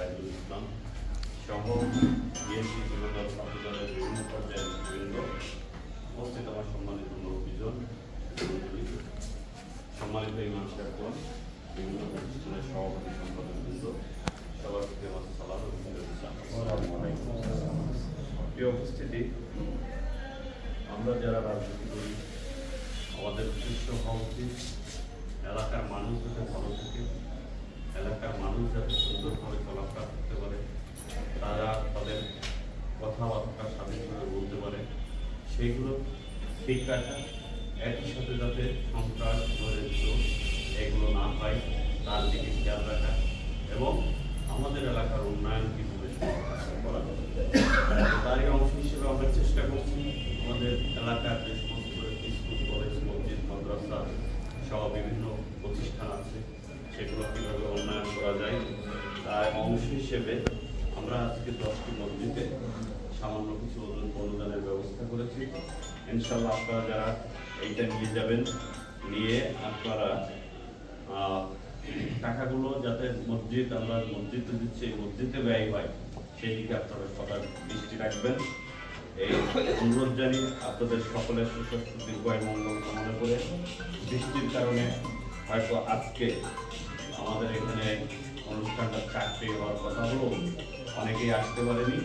সাইদুল ইসলাম সহ বিএনপি যুবদল ছাত্রদলের বিভিন্ন পর্যায়ের বৃন্দ উপস্থিত আমার সম্মানিত লোকজন সম্মানিত ইমাম সাহেবগণ বিভিন্ন প্রতিষ্ঠানের সভাপতি সম্পাদক বৃন্দ সবার প্রতি আমার সালাম প্রিয় উপস্থিতি আমরা যারা রাজনীতি করি আমাদের উদ্দেশ্য হওয়া উচিত রাখা একই সাথে যাতে সন্ত্রাস নৈরাজ্য এগুলো না হয় তার দিকে খেয়াল রাখা এবং আমাদের এলাকার উন্নয়ন কীভাবে করা তারই অংশ হিসেবে আমরা চেষ্টা করছি আমাদের এলাকার যে সমস্ত স্কুল, কলেজ, মসজিদ, মাদ্রাসা সহ বিভিন্ন প্রতিষ্ঠান আছে, সেগুলো কীভাবে উন্নয়ন করা যায়, তার অংশ হিসেবে আমরা আজকে দশটি মসজিদে সামান্য কিছু অনু- অনুদানের ব্যবস্থা করেছি। ইনশাল্লাহ আপনারা যারা এইটা নিয়ে যাবেন। নিয়ে আপনারা টাকাগুলো যাতে মসজিদ, আমরা মসজিদে দিচ্ছি মসজিদে ব্যয় হয় সেই দিকে আপনারা সবার দৃষ্টি রাখবেন। এই অনুরোধ জানি আপনাদের সকলের সুস্বাস্থ্য দীর্ঘায় মঙ্গল কামনা করে বৃষ্টির কারণে হয়তো আজকে আমাদের এখানে অনুষ্ঠানটা চাকরি হওয়ার কথা হলো অনেকেই আসতে পারেনি।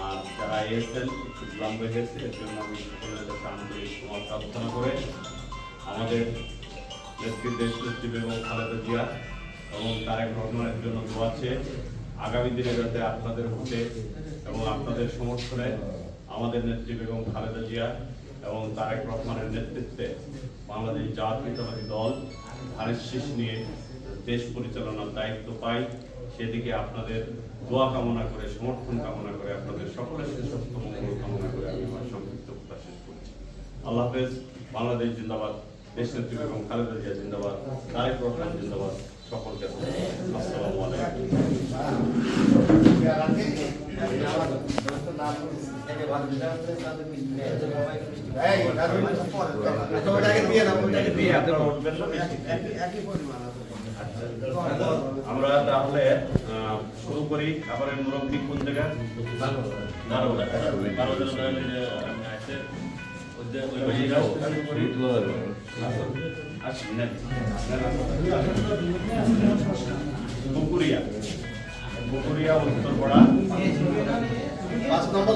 আর যারা এসেছেন একটু বিলম্ব হয়েছে, এর জন্য আমি সকলের কাছে প্রার্থনা করে আমাদের নেত্রী দেশ নেত্রী বেগম খালেদা জিয়া এবং তারেক রহমানের জন্য চেয়ে আগামী দিনে যাতে আপনাদের ভোটে এবং আপনাদের সমর্থনে আমাদের নেত্রী বেগম খালেদা জিয়া এবং তারেক রহমানের নেতৃত্বে বাংলাদেশ জাতীয়তাবাদী দল ধানের শীষ নিয়ে দেশ পরিচালনার দায়িত্ব পাই সেদিকে আপনাদের দোয়া কামনা করে সমর্থন কামনা করে আপনাদের সকলের সুস্বাস্থ্য মঙ্গল কামনা করে আমি আমার সংক্ষিপ্ত কথা শেষ করছি আল্লাহ হাফেজ বাংলাদেশ জিন্দাবাদ দেশ নেত্রী বেগম খালেদা জিয়া জিন্দাবাদ তারেক রহমান জিন্দাবাদ সকলকে আসসালামু আলাইকুম আমরা তাহলে শুরু করি। আবার মুরব্বী কোন জায়গায় বারো বারো বারো জন আছে ওই যে- ওই পাশে যাও, করি। আসুন, নেন। পুকুরিয়া পুকুরিয়া উত্তরপাড়া। পাঁচ নম্বর।